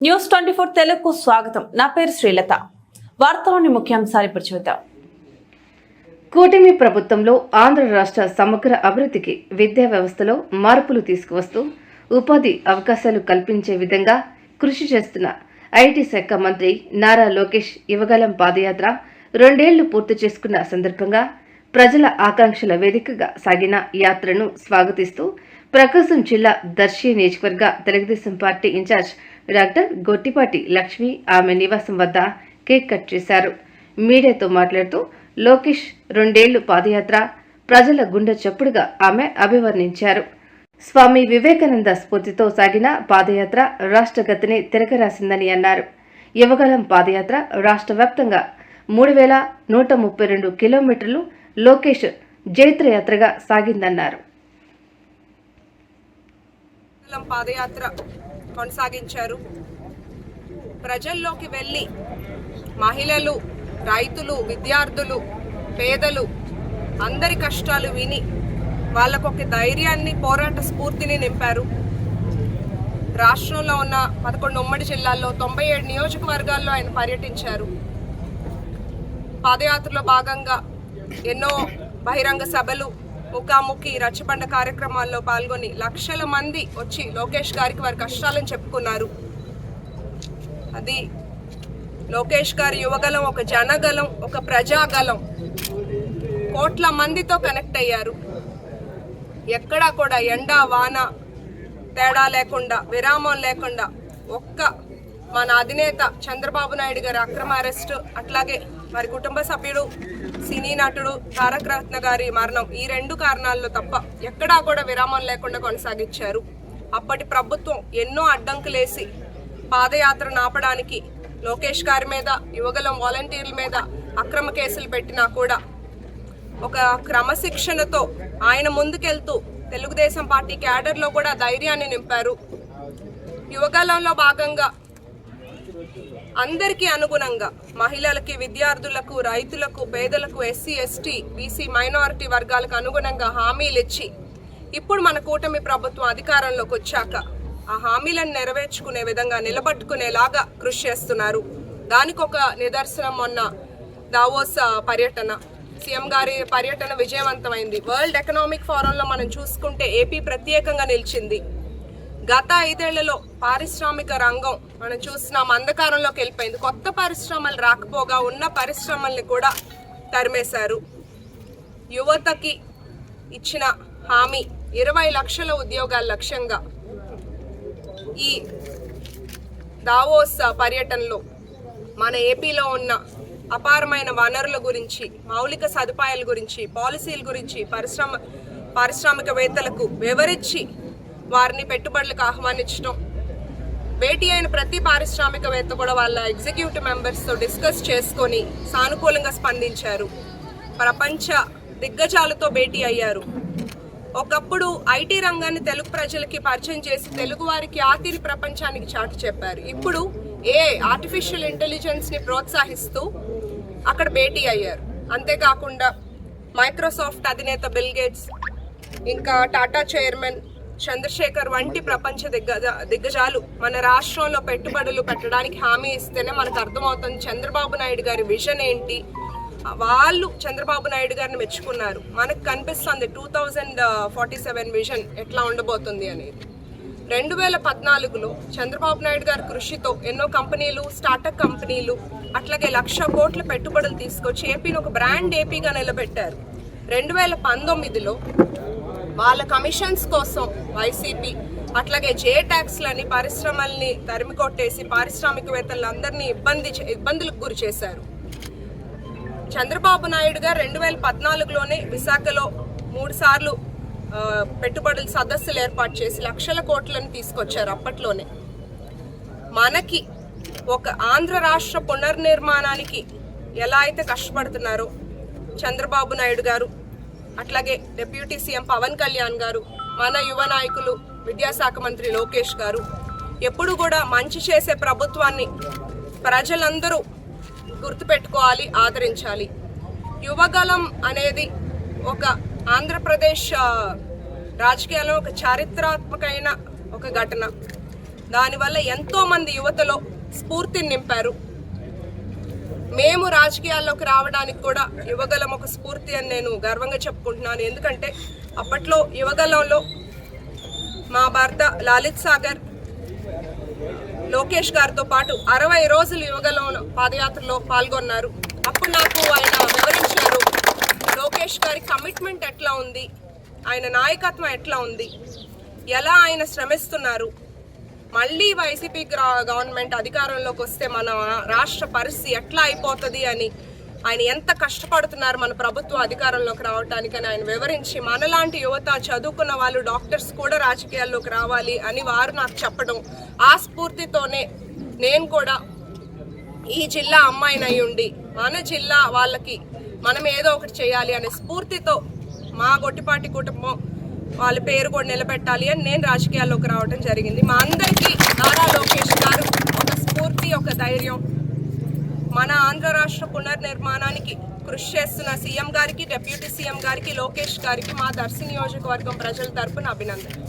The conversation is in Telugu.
న్యూస్ ట్వంటీ ఫోర్ తెలుగుకు స్వాగతం. నా పేరు శ్రీలత. వార్తలోని ముఖ్యాంశాలు ఇప్పుడు చూద్దాం. కూటమి ప్రభుత్వంలో ఆంధ్ర రాష్ట్ర సమగ్ర అభివృద్ధికి విద్యా వ్యవస్థలో మార్పులు తీసుకువస్తూ ఉపాధి అవకాశాలు కల్పించే విధంగా కృషి చేస్తున్న ఐటీ శాఖ మంత్రి నారా లోకేష్ యువగలం పాదయాత్ర రెండేళ్ళు పూర్తి చేసుకున్న సందర్భంగా ప్రజల ఆకాంక్షల వేదికగా సాగిన యాత్రను స్వాగతిస్తూ ప్రకాశం జిల్లా దర్శి నియోజకవర్గ Telugu Desam party incharge doctor Gottipati Lakshmi ఆమె నివాసం వద్ద కేక్ కట్ చేశారు. మీడియాతో మాట్లాడుతూ లోకేష్ రెండేళ్ళు పాదయాత్ర ప్రజల గుండె చప్పుడుగా ఆమె అభివర్ణించారు. స్వామి వివేకానంద స్ఫూర్తితో సాగిన పాదయాత్ర రాష్ట్ర గతిని తిరగరాసిందని అన్నారు. యువగలం పాదయాత్ర రాష్ట్ర వ్యాప్తంగా మూడు వేల నూట ముప్పై రెండు కిలోమీటర్లు లోకేష్ జైత్రయాత్రగా సాగిందన్నారు. పాదయాత్ర కొనసాగించారు. ప్రజల్లోకి వెళ్ళి మహిళలు రైతులు విద్యార్థులు పేదలు అందరి కష్టాలు విని వాళ్ళకొక ధైర్యాన్ని పోరాట స్ఫూర్తిని నింపారు. రాష్ట్రంలో ఉన్న పదకొండు ఉమ్మడి జిల్లాల్లో తొంభై ఏడు నియోజకవర్గాల్లో ఆయన పర్యటించారు. పాదయాత్రలో భాగంగా ఎన్నో బహిరంగ సభలు ముఖాముఖి రచ్చబండ కార్యక్రమాల్లో పాల్గొని లక్షల మంది వచ్చి లోకేష్ గారికి వారి కష్టాలను చెప్పుకున్నారు. అది లోకేష్ గారి యువగలం ఒక జనగలం ఒక ప్రజాగలం. కోట్ల మందితో కనెక్ట్ అయ్యారు. ఎక్కడా కూడా ఎండ వాన తేడా లేకుండా విరామం లేకుండా ఒక్క మన అధినేత చంద్రబాబు నాయుడు గారి అక్రమ అరెస్టు అట్లాగే వారి కుటుంబ సభ్యుడు సినీ నటుడు తారక రత్న గారి మరణం ఈ రెండు కారణాల్లో తప్ప ఎక్కడా కూడా విరామం లేకుండా కొనసాగించారు. అప్పటి ప్రభుత్వం ఎన్నో అడ్డంకులేసి పాదయాత్ర నాపడానికి లోకేష్ గారి మీద యువగలం వాలంటీర్ల మీద అక్రమ కేసులు పెట్టినా కూడా ఒక క్రమశిక్షణతో ఆయన ముందుకెళ్తూ తెలుగుదేశం పార్టీ క్యాడర్లో కూడా ధైర్యాన్ని నింపారు. యువగలంలో భాగంగా అందరికీ అనుగుణంగా మహిళలకి విద్యార్థులకు రైతులకు పేదలకు ఎస్సీ ఎస్టీ బీసీ మైనారిటీ వర్గాలకు అనుగుణంగా హామీలు ఇచ్చి ఇప్పుడు మన కూటమి ప్రభుత్వం అధికారంలోకి వచ్చాక ఆ హామీలను నెరవేర్చుకునే విధంగా నిలబట్టుకునేలాగా కృషి చేస్తున్నారు. దానికి ఒక నిదర్శనం మొన్న దావోస్ పర్యటన. సీఎం గారి పర్యటన విజయవంతమైంది. వరల్డ్ ఎకనామిక్ ఫోరంలో మనం చూసుకుంటే ఏపీ ప్రత్యేకంగా నిలిచింది. గత ఐదేళ్ళలో పారిశ్రామిక రంగం మనం చూస్తున్నాం అంధకారంలోకి వెళ్ళిపోయింది. కొత్త పరిశ్రమలు రాకపోగా ఉన్న పరిశ్రమల్ని కూడా తరిమేశారు. యువతకి ఇచ్చిన హామీ ఇరవై లక్షల ఉద్యోగాల లక్ష్యంగా ఈ దావోస్ పర్యటనలో మన ఏపీలో ఉన్న అపారమైన వనరుల గురించి మౌలిక సదుపాయాల గురించి పాలసీల గురించి పరిశ్రమ పారిశ్రామికవేత్తలకు వివరించి వారిని పెట్టుబడులకు ఆహ్వానించడం భేటీ అయిన ప్రతి పారిశ్రామికవేత్త కూడా వాళ్ళ ఎగ్జిక్యూటివ్ మెంబర్స్తో డిస్కస్ చేసుకొని సానుకూలంగా స్పందించారు. ప్రపంచ దిగ్గజాలతో భేటీ అయ్యారు. ఒకప్పుడు ఐటీ రంగాన్ని తెలుగు ప్రజలకి పరిచయం చేసి తెలుగు వారికి ఆతిరి ప్రపంచానికి చాటు చెప్పారు. ఇప్పుడు ఏ ఆర్టిఫిషియల్ ఇంటెలిజెన్స్ని ప్రోత్సహిస్తూ అక్కడ భేటీ అయ్యారు. అంతేకాకుండా మైక్రోసాఫ్ట్ అధినేత బిల్ గేట్స్ ఇంకా టాటా చైర్మన్ చంద్రశేఖర్ వంటి ప్రపంచ దిగ్గజ దిగ్గజాలు మన రాష్ట్రంలో పెట్టుబడులు పెట్టడానికి హామీ ఇస్తేనే మనకు అర్థమవుతుంది చంద్రబాబు నాయుడు గారి విజన్ ఏంటి. వాళ్ళు చంద్రబాబు నాయుడు గారిని మెచ్చుకున్నారు. మనకు కనిపిస్తుంది two thousand forty seven vision ఎట్లా ఉండబోతుంది అనేది. రెండు వేల పద్నాలుగులో చంద్రబాబు నాయుడు గారి కృషితో ఎన్నో కంపెనీలు స్టార్టప్ కంపెనీలు అట్లాగే లక్ష కోట్ల పెట్టుబడులు తీసుకొచ్చి ఏపీని ఒక బ్రాండ్ ఏపీగా నిలబెట్టారు. రెండు వేల పంతొమ్మిదిలో వాళ్ళ కమిషన్స్ కోసం వైసీపీ అట్లాగే జే ట్యాక్స్లని పరిశ్రమల్ని తరిమికొట్టేసి పారిశ్రామికవేత్తలందరినీ ఇబ్బంది చే- ఇబ్బందులకు గురి చేశారు. చంద్రబాబు నాయుడు గారు రెండు వేల పద్నాలుగులోనే విశాఖలో మూడు సార్లు పెట్టుబడుల సదస్సులు ఏర్పాటు చేసి లక్షల కోట్లను తీసుకొచ్చారు అప్పట్లోనే. మనకి ఒక ఆంధ్ర రాష్ట్ర పునర్నిర్మాణానికి ఎలా అయితే కష్టపడుతున్నారో చంద్రబాబు నాయుడు గారు అట్లాగే డిప్యూటీ సీఎం పవన్ కళ్యాణ్ గారు మన యువ నాయకులు విద్యాశాఖ మంత్రి లోకేష్ గారు ఎప్పుడు కూడా మంచి చేసే ప్రభుత్వాన్ని ప్రజలందరూ గుర్తుపెట్టుకోవాలి ఆదరించాలి. యువగలం అనేది ఒక ఆంధ్రప్రదేశ్ రాజకీయాల్లో ఒక చారిత్రాత్మకమైన ఒక ఘటన. దానివల్ల ఎంతోమంది యువతలో స్ఫూర్తిని నింపారు. మేము రాజకీయాల్లోకి రావడానికి కూడా యువగలం ఒక స్ఫూర్తి అని నేను గర్వంగా చెప్పుకుంటున్నాను. ఎందుకంటే అప్పట్లో యువగలంలో మా భర్త లలిత్ సాగర్ లోకేష్ గారితో పాటు అరవై రోజులు యువగలం పాదయాత్రలో పాల్గొన్నారు. అప్పుడు నాకు ఆయన వివరించారు లోకేష్ గారి కమిట్మెంట్ ఎట్లా ఉంది? ఆయన నాయకత్వం ఎట్లా ఉంది? ఎలా ఆయన శ్రమిస్తున్నారు? మళ్ళీ వైసీపీ గ్రా- గవర్నమెంట్ అధికారంలోకి వస్తే మన రాష్ట్ర పరిస్థితి ఎట్లా అయిపోతుంది అని ఆయన ఎంత కష్టపడుతున్నారు మన ప్రభుత్వ అధికారంలోకి రావటానికని ఆయన వివరించి మనలాంటి యువత చదువుకున్న వాళ్ళు డాక్టర్స్ కూడా రాజకీయాల్లోకి రావాలి అని వారు నాకు చెప్పడం. ఆ స్ఫూర్తితోనే నేను కూడా ఈ జిల్లా అమ్మాయినై ఉండి మన జిల్లా వాళ్ళకి మనం ఏదో ఒకటి చేయాలి అనే స్ఫూర్తితో మా గొట్టిపాటి కుటుంబం వాళ్ళ పేరు కూడా నిలబెట్టాలి అని నేను రాజకీయాల్లోకి రావడం జరిగింది. మా అందరికీ నారా లోకేష్ గారు ఒక స్ఫూర్తి ఒక ధైర్యం. మన ఆంధ్ర రాష్ట్ర పునర్నిర్మాణానికి కృషి చేస్తున్న సీఎం గారికి డిప్యూటీ సీఎం గారికి లోకేష్ గారికి మా దర్శి నియోజకవర్గం ప్రజల తరపున అభినందనలు.